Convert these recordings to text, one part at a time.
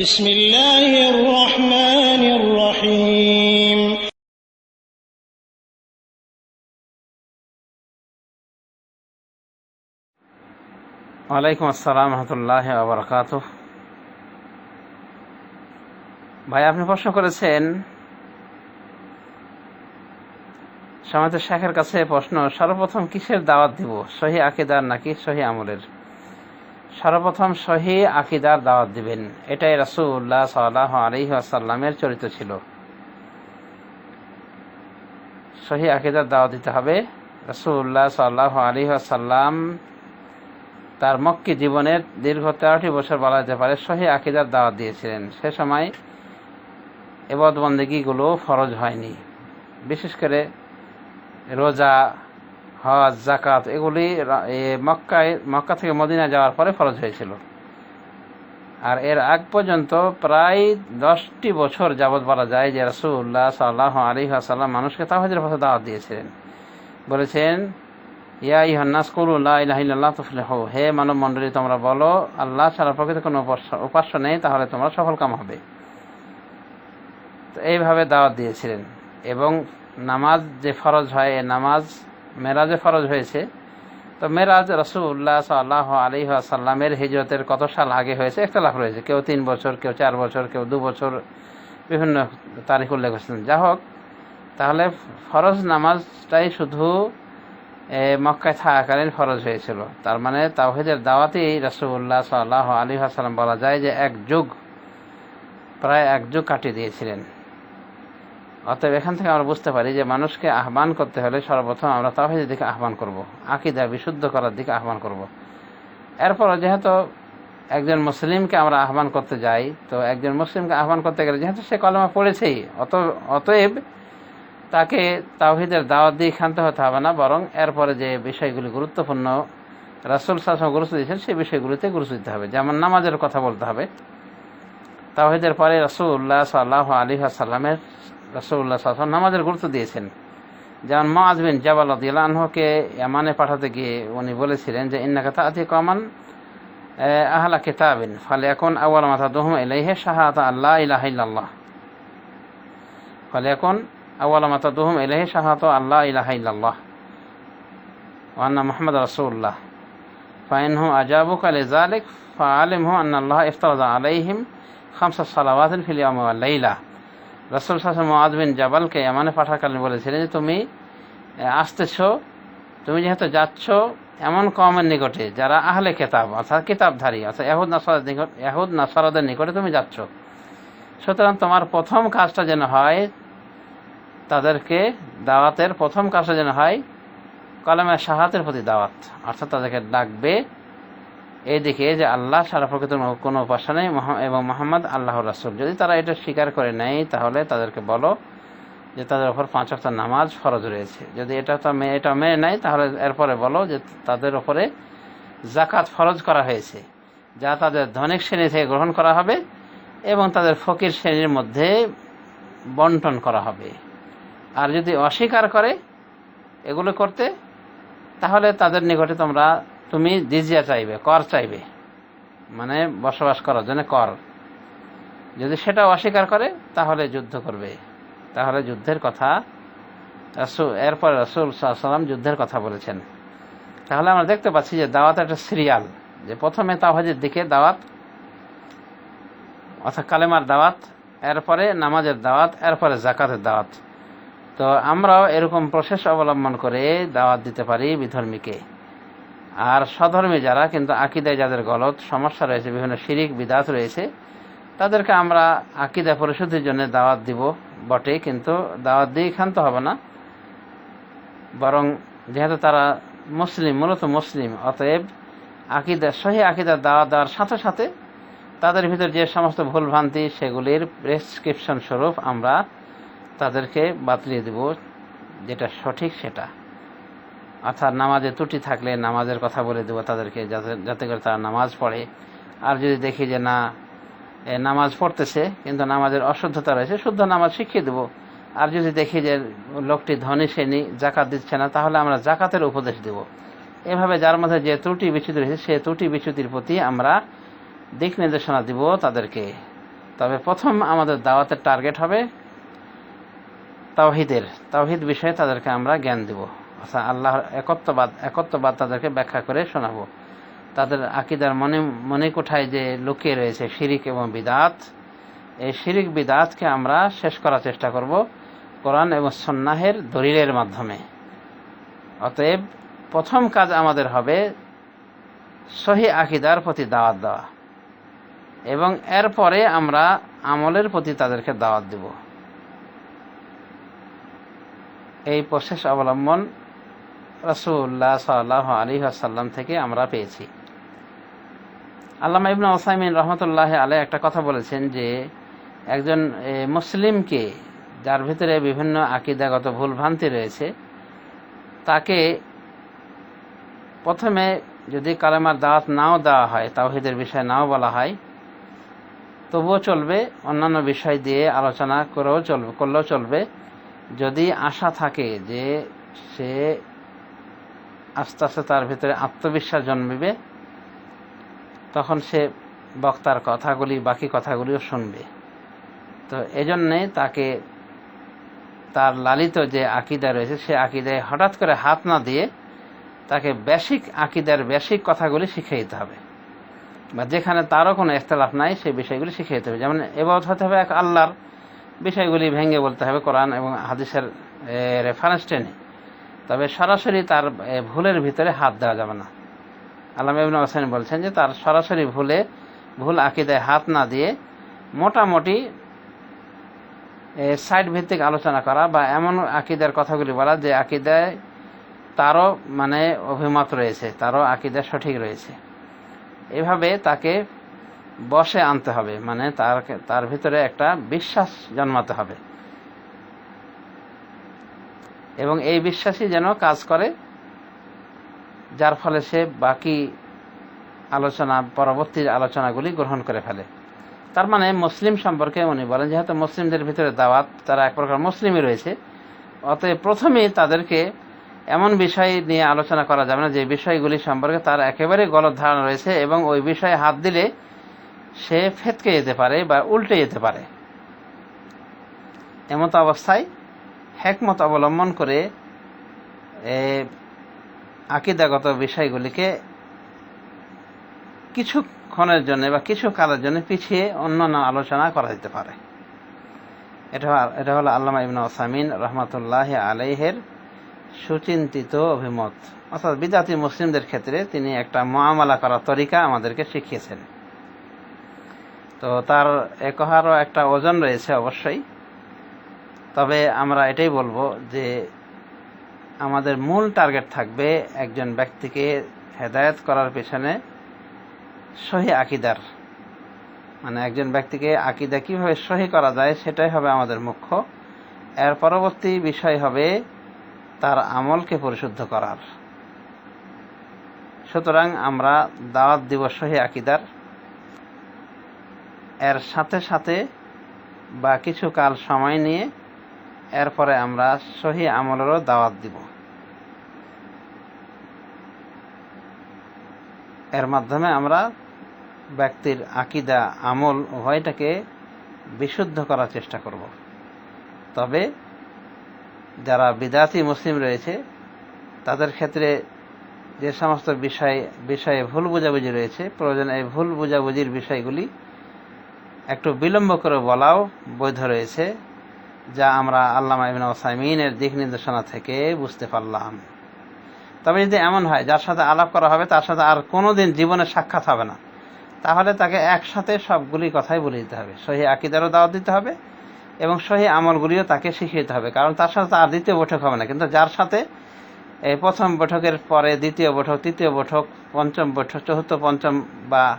بسم الله الرحمن الرحيم ওয়ালাইকুম আসসালাম রহমতুল্লাহ আবরকাত ভাই আপনি প্রশ্ন করেছেন সমাজ শেখের কাছে প্রশ্ন সর্বপ্রথম কিসের দাওয়াত দিব সহি আকিদার নাকি সহি আমলের সর্বপ্রথম সহি আকিদার দাওয়াত দিবেন। এটাই রাসুল্লাহ সাল্লাহ আলহি আসাল্লামের চরিত্র ছিল। সহি আকিদার দাওয়াত দিতে হবে। রাসুল্লাহ সাল্লাহ আলহি আসাল্লাম তার মক্কি জীবনের দীর্ঘ তেরোটি বছর বলা যেতে পারে সহি আকিদার দাওয়াত দিয়েছিলেন। সে সময় এবদ বন্দেগীগুলো ফরজ হয়নি। বিশেষ করে রোজা হজ জাকাত এগুলি মক্কায়, মক্কা থেকে মদিনা যাওয়ার পরে ফরজ হয়েছিল। আর এর আগ পর্যন্ত প্রায় দশটি বছর যাবৎ বলা যায় যে রসুল্লাহ সাল্লাহ আলী আসাল্লাম মানুষকে তাহিদের পথে দাওয়াত দিয়েছিলেন। বলেছেন, ইয়া ইহান্নাস কুলুল্লাহ ইলাহিল্লাহ তুফলিহ। হে মানব মণ্ডলী তোমরা বলো, আল্লাহ ছাড়া প্রকৃত কোনো উপাস্য নেই, তাহলে তোমরা সফল কাম হবে। তো এইভাবে দাওয়াত দিয়েছিলেন। এবং নামাজ যে ফরজ হয়, এ নামাজ মেরাজে ফরজ হয়েছে। তো মেরাজ রসুল্লাহ সাল্লাহ আলী সাল্লামের হিজরতের কত সাল আগে হয়েছে? লাভ রয়েছে। কেউ তিন বছর, কেউ চার বছর, কেউ দু বছর, বিভিন্ন তারিখ উল্লেখ করেছেন। যা হোক, তাহলে ফরজ নামাজটাই শুধু মক্কায় থাকাকালীন ফরজ হয়েছিল। তার মানে তাওহিদের দাওয়াতেই রসুল্লাহ সাল্লাহ আলী হাসালাম বলা যায় যে এক যুগ, প্রায় এক যুগ কাটিয়ে দিয়েছিলেন। অতএব এখান থেকে আমরা বুঝতে পারি যে মানুষকে আহ্বান করতে হলে সর্বপ্রথম আমরা তাওহিদের দিকে আহ্বান করব, আকিদা বিশুদ্ধ করার দিকে আহ্বান করব। এরপর যেহেতু একজন মুসলিমকে আমরা আহ্বান করতে যাই, তো একজন মুসলিমকে আহ্বান করতে গেলে যেহেতু সে কলমা পড়েছেই, অত, অতএব তাকে তাওহিদের দাওয়াত দিয়ে খানতে হতে হবে না, বরং এরপরে যে বিষয়গুলি গুরুত্বপূর্ণ, রাসুল শাসন গুরুত্ব দিয়েছেন, সেই বিষয়গুলিতে গুরুত্ব দিতে হবে। যেমন নামাজের কথা বলতে হবে। তাওহিদের পরে রসুল্লাহ সাল্লাহ আলী সাল্লামের রসুল্লাহ সাল্লাম নামাজের গুরুত্ব দিয়েছেন। যেমন মাজ বিন জাবাল আনহকে ইয়ামানে পাঠাতে গিয়ে উনি বলেছিলেন যে, ইন্নাকা তাতি কমান আহলা কিতাবিন ফলে এখন আওয়াল মাথা দোহম ইলাইহে শাহাত আল্লাহ ইলাহ ইল্লাল্লাহ। ফলে এখন আওয়াল মাথা দোহম ইলাইহে শাহাত আল্লাহ ইলাহ ইল্লাল্লাহ। ওয়ান্না মোহাম্মদ রসুল্লাহ ফাইনহু আজাবুক আলী জালিক ফাআলিমহু আন্না আল্লাহ ইফতারদা আলাইহিম খামসা সালাওয়াতিন ফিল ইয়াউমি ওয়াল লাইলা। রসুল সাসম মুআদ বিন জাবালকে এমানে পাঠাকালীন বলেছিলেন যে, তুমি আসতেছো, তুমি যেহেতু যাচ্ছ এমন কমের নিকটে, যারা আহলে কেতাব, অর্থাৎ কিতাবধারী, অর্থাৎ এহুদ নাসারাদের নিকট এহুদ নাসারাদের নিকটে তুমি যাচ্ছ। সুতরাং তোমার প্রথম কাজটা যেন হয়, তাদেরকে দাওয়াতের প্রথম কাজটা যেন হয় কলমের শাহাতের প্রতি দাওয়াত, অর্থাৎ তাদেরকে ডাকবে এইদিকে যে আল্লাহ সারা প্রকৃত কোনো উপাসনা নেই এবং মোহাম্মদ আল্লাহ রাসুল। যদি তারা এটা স্বীকার করে নেয়, তাহলে তাদেরকে বলো যে তাদের ওপর পাঁচ অক্ট নামাজ ফরজ রয়েছে। যদি এটা তো মে- এটা মেনে নেয়, তাহলে এরপরে বলো যে তাদের ওপরে জাকাত ফরজ করা হয়েছে, যা তাদের ধনিক শ্রেণি থেকে গ্রহণ করা হবে এবং তাদের ফকির শ্রেণির মধ্যে বন্টন করা হবে। আর যদি অস্বীকার করে এগুলো করতে, তাহলে তাদের নিকটে তোমরা তুমি জিজিয়া চাইবে, কর চাইবে। মানে বসবাস করার জন্য কর। যদি সেটা অস্বীকার করে, তাহলে যুদ্ধ করবে। তাহলে যুদ্ধের কথা এরপর রসুল সাল্লাম যুদ্ধের কথা বলেছেন। তাহলে আমরা দেখতে পাচ্ছি যে দাওয়াত একটা সিরিয়াল, যে প্রথমে তাওহাজের দিকে দাওয়াত, অর্থাৎ কালেমার দাওয়াত, এরপরে নামাজের দাওয়াত, এরপরে জাকাতের দাওয়াত। তো আমরাও এরকম প্রসেস অবলম্বন করে দাওয়াত দিতে পারি বিধর্মীকে। আর স্বধর্মী যারা, কিন্তু আকিদায় যাদের গলত, সমস্যা রয়েছে, বিভিন্ন শিরিক, বিদাত রয়েছে, তাদেরকে আমরা আকিদা পরিশুদ্ধির জন্য দাওয়াত দিব বটে, কিন্তু দাওয়াত দিয়ে ক্ষান্ত হবে না। বরং যেহেতু তারা মুসলিম, মূলত মুসলিম, অতএব আকিদা, সহি আকিদার দাওয়াত দেওয়ার সাথে সাথে তাদের ভিতর যে সমস্ত ভুলভ্রান্তি, সেগুলির প্রেসক্রিপশন স্বরূপ আমরা তাদেরকে বাতলিয়ে দেব, যেটা সঠিক সেটা। অর্থাৎ নামাজে ত্রুটি থাকলে নামাজের কথা বলে দেবো তাদেরকে, যাতে যাতে করে তারা নামাজ পড়ে। আর যদি দেখি যে না নামাজ পড়তেছে, কিন্তু নামাজের অশুদ্ধতা রয়েছে, শুদ্ধ নামাজ শিখিয়ে দেবো। আর যদি দেখি যে লোকটি ধনী শ্রেণি জাকাত দিচ্ছে না, তাহলে আমরা জাকাতের উপদেশ দেব। এভাবে যার মধ্যে যে ত্রুটি বিচ্যুতি রয়েছে, সে ত্রুটি বিচ্যুতির প্রতি আমরা দিক নির্দেশনা দিব তাদেরকে। তবে প্রথম আমাদের দাওয়াতের টার্গেট হবে তাওহিদের। তাওহিদ বিষয়ে তাদেরকে আমরা জ্ঞান দেব। অর্থাৎ আল্লাহর একত্ববাদ একত্ববাদ তাদেরকে ব্যাখ্যা করে শোনাবো। তাদের আকিদার মনে মনে কোঠায় যে লুকিয়ে রয়েছে শিরিক এবং বিদাত, এই শিরিক বিদাতকে আমরা শেষ করার চেষ্টা করব কোরআন এবং সন্ন্যাহের দলিলের মাধ্যমে। অতএব প্রথম কাজ আমাদের হবে সহি আকিদার প্রতি দাওয়াত দেওয়া এবং এরপরে আমরা আমলের প্রতি তাদেরকে দাওয়াত দেব। এই প্রসেস অবলম্বন রসুল্লাহ সাল্লাহ আলী আসাল্লাম থেকে আমরা পেয়েছি। আল্লামা ইবনা ওসাইমিন রহমতুল্লাহ আলাই একটা কথা বলেছেন যে, একজন মুসলিমকে যার ভিতরে বিভিন্ন আকিদাগত ভুলভ্রান্তি রয়েছে, তাকে প্রথমে যদি কালেমার দাওয়াত নাও দেওয়া হয়, তাওহিদের বিষয়ে নাও বলা হয়, তবুও চলবে, অন্যান্য বিষয় দিয়ে আলোচনা করেও চলবে, করলেও চলবে। যদি আশা থাকে যে সে আস্তে আস্তে তার ভিতরে আত্মবিশ্বাস জন্মিবে। তখন সে বক্তার কথাগুলি, বাকি কথাগুলিও শুনবে। তো এজন্যে তাকে তার লালিত যে আকিদা রয়েছে, সে আকিদায় হঠাৎ করে হাত না দিয়ে তাকে বেসিক আকিদার বেসিক কথাগুলি শিখিয়ে দিতে হবে। বা যেখানে তারও কোনো ইখতলাফ নাই, সেই বিষয়গুলি শিখিয়ে দিতে হবে। যেমন এবাদত হতে হবে এক আল্লাহর, বিষয়গুলি ভেঙে বলতে হবে কোরআন এবং হাদিসের রেফারেন্স টেনে। তবে সরাসরি তার ভুলের ভিতরে হাত দেওয়া যাবে না। আল্লাহ ইবনে হোসেন বলছেন যে তার সরাসরি ভুলে, ভুল আকিদায় হাত না দিয়ে মোটামুটি সাইড ভিত্তিক আলোচনা করা বা এমন আকিদার কথাগুলি বলা যে আকিদায় তারও মানে অভিমত রয়েছে, তারও আকিদা সঠিক রয়েছে। এভাবে তাকে বসে আনতে হবে মানে তার তার ভিতরে একটা বিশ্বাস জন্মাতে হবে। এবং এই বিশ্বাসই যেন কাজ করে, যার ফলে সে বাকি আলোচনা, পরবর্তী আলোচনাগুলি গ্রহণ করে ফেলে। তার মানে মুসলিম সম্পর্কে উনি বলেন, যেহেতু মুসলিমদের ভিতরে দাওয়াত, তারা এক প্রকার মুসলিমই রয়েছে, অতএব প্রথমেই তাদেরকে এমন বিষয় নিয়ে আলোচনা করা যাবে না, যে বিষয়গুলি সম্পর্কে তার একেবারে গলত ধারণা রয়েছে এবং ওই বিষয়ে হাত দিলে সে ফেতকে যেতে পারে বা উল্টে যেতে পারে। এমতো অবস্থায় হেকমত অবলম্বন করে আকিদাগত বিষয়গুলিকে কিছুক্ষণের জন্য বা কিছু কালের জন্য পিছিয়ে অন্যান্য আলোচনা করা যেতে পারে। এটা এটা হলো আল্লামা ইবনা ওসামিন রহমতুল্লাহ আলাইহের সুচিন্তিত অভিমত। অর্থাৎ বিদাতি মুসলিমদের ক্ষেত্রে তিনি একটা মোয়ামলা করার তরিকা আমাদেরকে শিখিয়েছেন। তো তার এ কহারও একটা ওজন রয়েছে অবশ্যই। তবে আমরা এটাই বলব যে আমাদের মূল টার্গেট থাকবে একজন ব্যক্তিকে হেদায়েত করার পেছনে সহি আকিদার। মানে একজন ব্যক্তিকে আকিদা কীভাবে সহি করা যায় সেটাই হবে আমাদের মুখ্য। এর পরবর্তী বিষয় হবে তার আমলকে পরিশুদ্ধ করার। সুতরাং আমরা দাওয়াত দিব সহি আকিদার। এর সাথে সাথে বা কিছু কাল সময় নিয়ে এরপরে আমরা সহি আমলেরও দাওয়াত দিব। এর মাধ্যমে আমরা ব্যক্তির আকিদা, আমল, উভয়টাকে বিশুদ্ধ করার চেষ্টা করব। তবে যারা বিদাতি মুসলিম রয়েছে, তাদের ক্ষেত্রে যে সমস্ত বিষয়, বিষয়ে ভুল বোঝাবুঝি রয়েছে, প্রয়োজন এই ভুল বোঝাবুঝির বিষয়গুলি একটু বিলম্ব করে বলাও বৈধ রয়েছে। যা আমরা আল্লামা ইবিন ওসাইমিনের দিক নির্দেশনা থেকে বুঝতে পারলাম। তবে যদি এমন হয়, যার সাথে আলাপ করা হবে, তার সাথে আর কোনো দিন জীবনে সাক্ষাৎ হবে না। তাহলে তাকে একসাথে সবগুলি কথাই বলে দিতে হবে। সহি আকিদারও দাওয়াত দিতে হবে এবং সহি আমলগুলিও তাকে শিখিয়ে দিতে হবে। কারণ তার সাথে আর দ্বিতীয় বৈঠক হবে না। কিন্তু যার সাথে, এই প্রথম বৈঠকের পরে দ্বিতীয় বৈঠক, তৃতীয় বৈঠক, পঞ্চম বৈঠক, চতুর্থ, পঞ্চম বা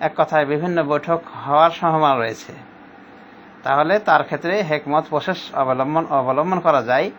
এক কথায় বিভিন্ন বৈঠক হওয়ার সম্ভাবনা রয়েছে। তাহলে তার ক্ষেত্রে হেকমত প্রসেস অবলম্বন অবলম্বন করা যায়।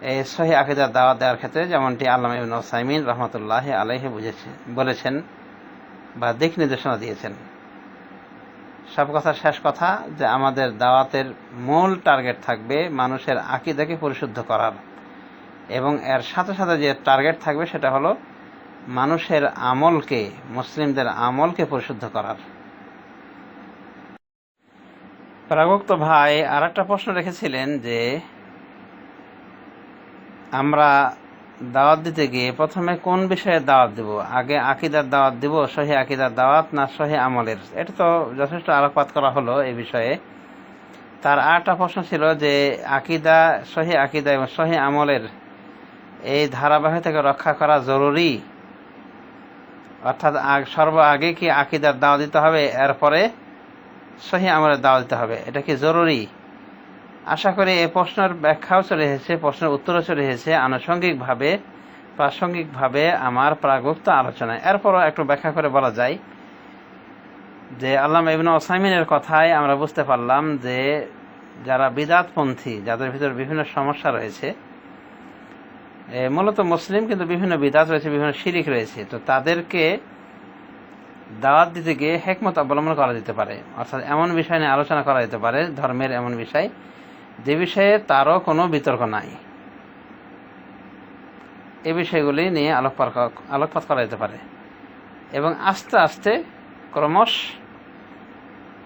এই সহি আকিদার দাওয়াত দেওয়ার ক্ষেত্রে যেমনটি আল্লামা ইবনে সাইমিন রহমতুল্লাহ আলাইহে বুঝেছে বলেছেন বা দিক নির্দেশনা দিয়েছেন। সব কথা শেষ কথা যে আমাদের দাওয়াতের মূল টার্গেট থাকবে মানুষের আকিদাকে পরিশুদ্ধ করার। এবং এর সাথে সাথে যে টার্গেট থাকবে সেটা হলো মানুষের আমলকে মুসলিমদের আমলকে পরিশুদ্ধ করার। প্রাগোক্ত ভাই আর একটা প্রশ্ন রেখেছিলেন যে আমরা দাওয়াত দিতে গিয়ে প্রথমে কোন বিষয়ে দাওয়াত দিব? আগে আকিদার দাওয়াত দিব, সহি আকিদার দাওয়াত না সহি আমলের? এটা তো যথেষ্ট আলোকপাত করা হলো এই বিষয়ে। তার আরেকটা প্রশ্ন ছিল যে আকিদা, সহি আকিদা এবং সহি আমলের এই ধারাবাহিকতাকে রক্ষা করা জরুরি? অর্থাৎ সর্ব আগে কি আকিদার দাওয়া দিতে হবে? এরপরে সহি আমলের দাওয়া দিতে হবে। এটা কি জরুরি? আশা করি এই প্রশ্নের ব্যাখ্যাও চলে এসেছে, প্রশ্নের উত্তরও চলে এসেছে। আনুষঙ্গিকভাবে, প্রাসঙ্গিকভাবে আমার প্রাগুপ্ত আলোচনায় এরপরও একটু ব্যাখ্যা করে বলা যায় যে আল্লাহ ইবনে ওসাইমিনের কথায় আমরা বুঝতে পারলাম যে যারা বিদাতপন্থী, যাদের ভিতরে বিভিন্ন সমস্যা রয়েছে মূলত মুসলিম কিন্তু বিভিন্ন বিদাত রয়েছে, বিভিন্ন শিরিক রয়েছে। তো তাদেরকে দাওয়াত দিতে গিয়ে হেকমত অবলম্বন করা যেতে পারে। অর্থাৎ এমন বিষয় নিয়ে আলোচনা করা যেতে পারে, ধর্মের এমন বিষয়। যে বিষয়ে তারও কোনো বিতর্ক নাই। এ বিষয়গুলি নিয়ে আলোকপাত আলোকপাত করা যেতে পারে। এবং আস্তে আস্তে ক্রমশ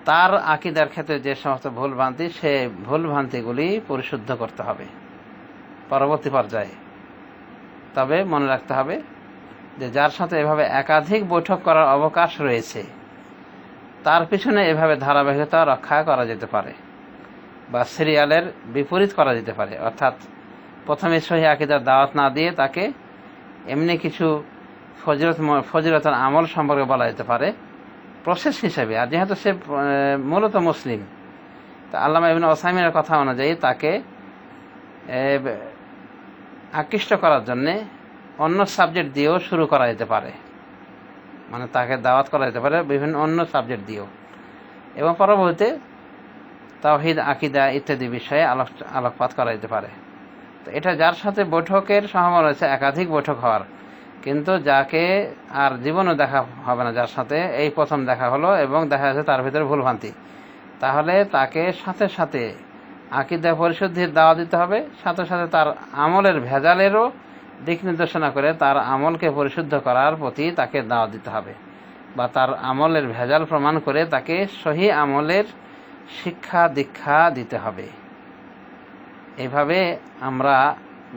তার আকিদার ক্ষেত্রে যে সমস্ত ভুল ভ্রান্তি, সে ভুল ভ্রান্তিগুলি পরিশুদ্ধ করতে হবে। পরবর্তী পর্যায়ে। তবে মনে রাখতে হবে যে যার সাথে এভাবে একাধিক বৈঠক করার অবকাশ রয়েছে, তার পিছনে এভাবে ধারাবাহিকতা রক্ষা করা যেতে পারে বা সিরিয়ালের বিপরীত করা যেতে পারে। অর্থাৎ প্রথমে সহি আকিদার দাওয়াত না দিয়ে তাকে এমনি কিছু ফজিলত ফজিলতার আমল সম্পর্কে বলা যেতে পারে, প্রসেস হিসেবে। আর যেহেতু সে মূলত মুসলিম, তা আল্লামা ইবিন ওসাইমিনের কথা অনুযায়ী তাকে আকৃষ্ট করার জন্যে অন্য সাবজেক্ট দিয়েও শুরু করা যেতে পারে। মানে তাকে দাওয়াত করা যেতে পারে বিভিন্ন অন্য সাবজেক্ট দিয়েও। এবং পরবর্তীতে তাওহিদ, আকিদা ইত্যাদি বিষয়ে আলোক, আলোকপাত করা যেতে পারে। তো এটা যার সাথে বৈঠকের সম্ভাবনা রয়েছে, একাধিক বৈঠক হওয়ার। কিন্তু যাকে আর জীবনও দেখা হবে না, যার সাথে এই প্রথম দেখা হলো এবং দেখা যাচ্ছে তার ভিতরে ভুলভ্রান্তি। তাহলে তাকে সাথে সাথে আকিদা পরিশুদ্ধির দাওয়া দিতে হবে, সাথে সাথে তার আমলের ভেজালেরও দিক নির্দেশনা করে তার আমলকে পরিশুদ্ধ করার প্রতি তাকে দাওয়া দিতে হবে বা তার আমলের ভেজাল প্রমাণ করে তাকে সহি আমলের শিক্ষা দীক্ষা দিতে হবে। এইভাবে আমরা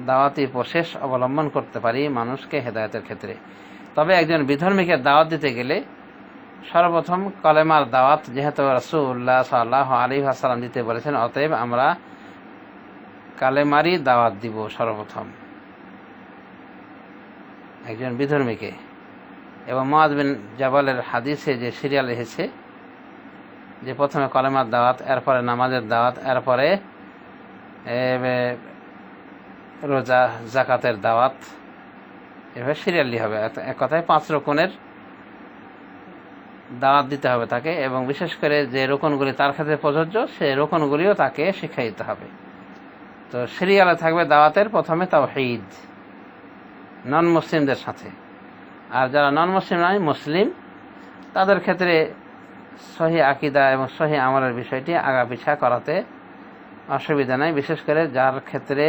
দাওয়াতি প্রসেস অবলম্বন করতে পারি মানুষকে হেদায়তের ক্ষেত্রে। তবে একজন বিধর্মীকে দাওয়াত দিতে গেলে সর্বপ্রথম কলেমার দাওয়াত যেহেতু রসুল্লাহ সাল্লাহ আলী হাসালাম দিতে বলেছেন, অতএব আমরা কালেমারই দাওয়াত দিব সর্বপ্রথম। একজন বিধর্মীকে। এবং মহাজ বিন জাবালের হাদিসে যে সিরিয়াল এসেছে, যে প্রথমে কলেমার দাওয়াত, এরপরে নামাজের দাওয়াত, এরপরে রোজা, জাকাতের দাওয়াত, এভাবে সিরিয়ালি হবে। এক- কথায় পাঁচ রকমের দাওয়াত দিতে হবে তাকে, এবং বিশেষ করে যে রোকনগুলি তার ক্ষেত্রে প্রযোজ্য সে রোকনগুলিও তাকে শিক্ষা দিতে হবে। তো সিরিয়ালে থাকবে দাওয়াতের প্রথমে তাওহীদ। নন মুসলিমদের সাথে। আর যারা নন মুসলিম নয় মুসলিম তাদের ক্ষেত্রে সহি আকিদা এবং সহি আমলের বিষয়টি আগা পিছা করাতে অসুবিধা নাই, বিশেষ করে যার ক্ষেত্রে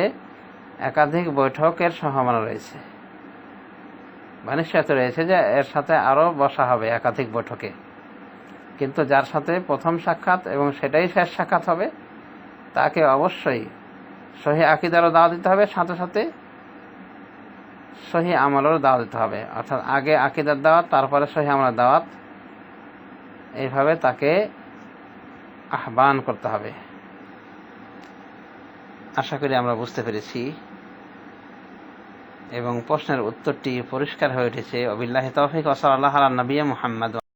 একাধিক বৈঠকের সম্ভাবনা রয়েছে। বা নিশ্চয়তা রয়েছে যে এর সাথে আরও বসা হবে একাধিক বৈঠকে। কিন্তু যার সাথে প্রথম সাক্ষাৎ এবং সেটাই শেষ সাক্ষাৎ হবে, তাকে অবশ্যই সহি আকিদারও দাওয়া দিতে হবে, সাথে সাথে সহি আমলের দাওয়া দিতে হবে। অর্থাৎ আগে আকিদার দাওয়াত, তারপরে সহি আমলের দাওয়াত। এইভাবে তাকে আহ্বান করতে হবে। আশা করি আমরা বুঝতে পেরেছি। এবং প্রশ্নের উত্তরটি পরিষ্কার হয়ে উঠেছে। অবিল্লাহ তৌফিক ওসল আল্লাহ নবী মুহাম্মদ।